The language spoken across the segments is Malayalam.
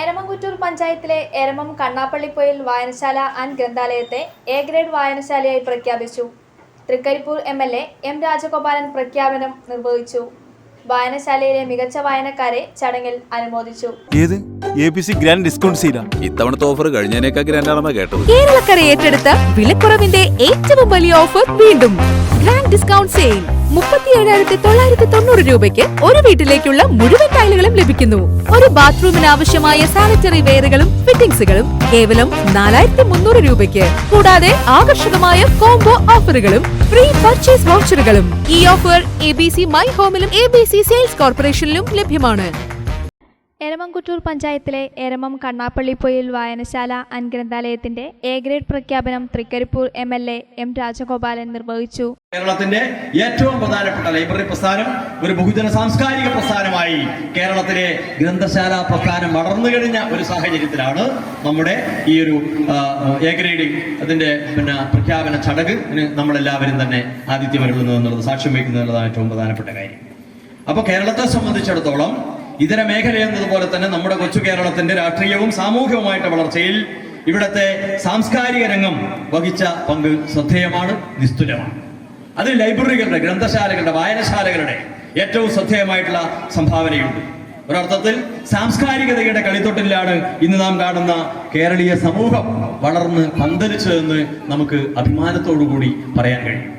എരമംകുറ്റൂർ പഞ്ചായത്തിലെ എരമം കണ്ണാപ്പള്ളിപ്പൊയിൽ വായനശാല ആൻഡ് ഗ്രന്ഥാലയത്തെ എ ഗ്രേഡ് വായനശാലയായി പ്രഖ്യാപിച്ചു. Thrikaripur M L A M Rajagopalan പ്രഖ്യാപനം നിർവഹിച്ചു. വായനശാലയിലെ മികച്ച വായനക്കാരെ ചടങ്ങിൽ അനുമോദിച്ചു. ഏത്? ഗ്രാൻഡ് ഡിസ്കൗണ്ട് സീലാ ഇത്തവണത്തെ ഓഫർ കഴിഞ്ഞതിനേക്കാൾ ഗ്രാൻഡാണെന്നാ കേട്ടത്. കേരളക്കര ഏറ്റെടുത്ത വിലക്കുറവിന്റെ ഏറ്റവും വലിയ ഓഫർ വീണ്ടും. ഗ്രാൻഡ് ഡിസ്കൗണ്ട് സെയിൽ മുപ്പത്തിയേഴായിരത്തി തൊള്ളായിരത്തി തൊണ്ണൂറ് രൂപയ്ക്ക് ഒരു വീട്ടിലേക്കുള്ള മുഴുവൻ ടൈലുകളും ലഭിക്കുന്നു. ഒരു ബാത്റൂമിന് ആവശ്യമായ സാനിറ്ററി വെയറുകളും ഫിറ്റിംഗ്സുകളും കേവലം നാലായിരത്തി മുന്നൂറ് രൂപയ്ക്ക്. കൂടാതെ ആകർഷകമായ കോംബോ ഓഫറുകളും ഫ്രീ പർച്ചേസ് വൗച്ചറുകളും. ഈ offer A B C my ഹോമിലും A B C sales കോർപ്പറേഷനിലും ലഭ്യമാണ്. എരമംകുറ്റൂർ പഞ്ചായത്തിലെ എരമം കണ്ണാപ്പള്ളിപ്പൊയിൽ വായനശാല അൻഗ്രന്ഥാലയത്തിന്റെ എ ഗ്രേഡ് പ്രഖ്യാപനം Thrikaripur M L A M Rajagopalan നിർവഹിച്ചു. കേരളത്തിന്റെ ഏറ്റവും പ്രധാനപ്പെട്ട ലൈബ്രറി പ്രസ്ഥാനം ഒരു ബഹുജന സാംസ്കാരിക പ്രസ്ഥാനമായി കേരളത്തിലെ ഗ്രന്ഥശാല പ്രസ്ഥാനം വളർന്നു കഴിഞ്ഞ ഒരു സാഹചര്യത്തിലാണ് നമ്മുടെ ഈ ഒരു എ ഗ്രേഡിംഗ് അതിന്റെ പിന്നെ പ്രഖ്യാപന ചടങ്ങ് നമ്മളെല്ലാവരും തന്നെ ആതിഥ്യമരുളുന്നു എന്നുള്ളത് സാക്ഷ്യം എന്നുള്ളതാണ് ഏറ്റവും പ്രധാനപ്പെട്ട കാര്യം. അപ്പൊ കേരളത്തെ സംബന്ധിച്ചിടത്തോളം ഇതര മേഖല എന്നതുപോലെ തന്നെ നമ്മുടെ കൊച്ചു കേരളത്തിന്റെ രാഷ്ട്രീയവും സാമൂഹികവുമായിട്ട് വളർച്ചയിൽ ഇവിടത്തെ സാംസ്കാരിക രംഗം വഹിച്ച പങ്ക് ശ്രദ്ധേയമാണ് നിസ്തുലമാണ്. അതിൽ ലൈബ്രറികളുടെ ഗ്രന്ഥശാലകളുടെ വായനശാലകളുടെ ഏറ്റവും ശ്രദ്ധേയമായിട്ടുള്ള സംഭാവനയുണ്ട്. ഒരർത്ഥത്തിൽ സാംസ്കാരികതയുടെ കളിത്തൊട്ടിലാണ് ഇന്ന് നാം കാണുന്ന കേരളീയ സമൂഹം വളർന്ന് പന്തലിച്ചതെന്ന് നമുക്ക് അഭിമാനത്തോടു കൂടി പറയാൻ കഴിയും.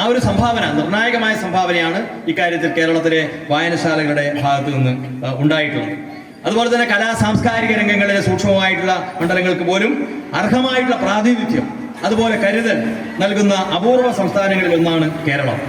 ആ ഒരു സംഭാവന നിർണായകമായ സംഭാവനയാണ് ഇക്കാര്യത്തിൽ കേരളത്തിലെ വായനശാലകളുടെ ഭാഗത്തു നിന്ന് ഉണ്ടായിട്ടുള്ളത്. അതുപോലെ തന്നെ കലാ സാംസ്കാരിക രംഗങ്ങളിലെ സൂക്ഷ്മമായിട്ടുള്ള മണ്ഡലങ്ങൾക്ക് പോലും അർഹമായിട്ടുള്ള പ്രാതിനിധ്യം അതുപോലെ കരുതൽ നൽകുന്ന അപൂർവ സംസ്ഥാനങ്ങളിൽ ഒന്നാണ് കേരളം.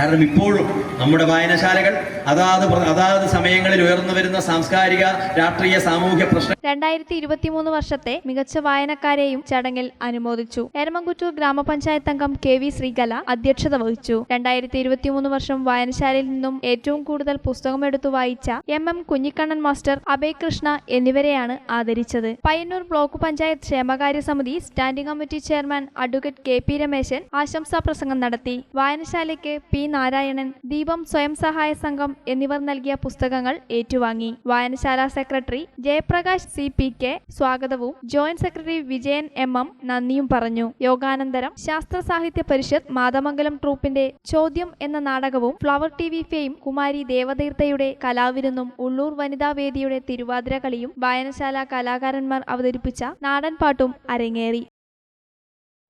കാരണം ഇപ്പോഴും നമ്മുടെ വായനശാലകൾ അതാത് അതാത് സമയങ്ങളിൽ ഉയർന്നു വരുന്ന സാംസ്കാരിക രാഷ്ട്രീയ സാമൂഹ്യ പ്രശ്നം രണ്ടായിരത്തി ഇരുപത്തിമൂന്ന് വർഷത്തെ മികച്ച വായനക്കാരെയും ചടങ്ങിൽ അനുമോദിച്ചു. എരമംകുറ്റൂർ ഗ്രാമപഞ്ചായത്ത് അംഗം കെ വി ശ്രീകല അധ്യക്ഷത വഹിച്ചു. രണ്ടായിരത്തി ഇരുപത്തിമൂന്ന് വർഷം വായനശാലയിൽ നിന്നും ഏറ്റവും കൂടുതൽ പുസ്തകമെടുത്തു വായിച്ച M M Kunhikannan master Abhay Krishna എന്നിവരെയാണ് ആദരിച്ചത്. പയ്യന്നൂർ ബ്ലോക്ക് പഞ്ചായത്ത് ക്ഷേമകാര്യ സമിതി standing committee chairman advocate K P Rameshan ആശംസാ പ്രസംഗം നടത്തി. വായനശാലയ്ക്ക് പി നാരായണൻ ദീപം സ്വയം സഹായ സംഘം എന്നിവർ നൽകിയ പുസ്തകങ്ങൾ ഏറ്റുവാങ്ങി. വായനശാല secretary Jayaprakash C. P. K. സ്വാഗതവും joint secretary Vijayan M. M. നന്ദിയും പറഞ്ഞു. യോഗാനന്തരം ശാസ്ത്ര സാഹിത്യ പരിഷത്ത് മാതമംഗലം ട്രൂപ്പിന്റെ ചോദ്യം എന്ന നാടകവും Flower T V fame Kumari ദേവതീർത്ഥയുടെ കലാവിരുന്നും ഉള്ളൂർ വനിതാ വേദിയുടെ തിരുവാതിര കളിയും വായനശാല കലാകാരന്മാർ അവതരിപ്പിച്ച നാടൻപാട്ടും അരങ്ങേറി.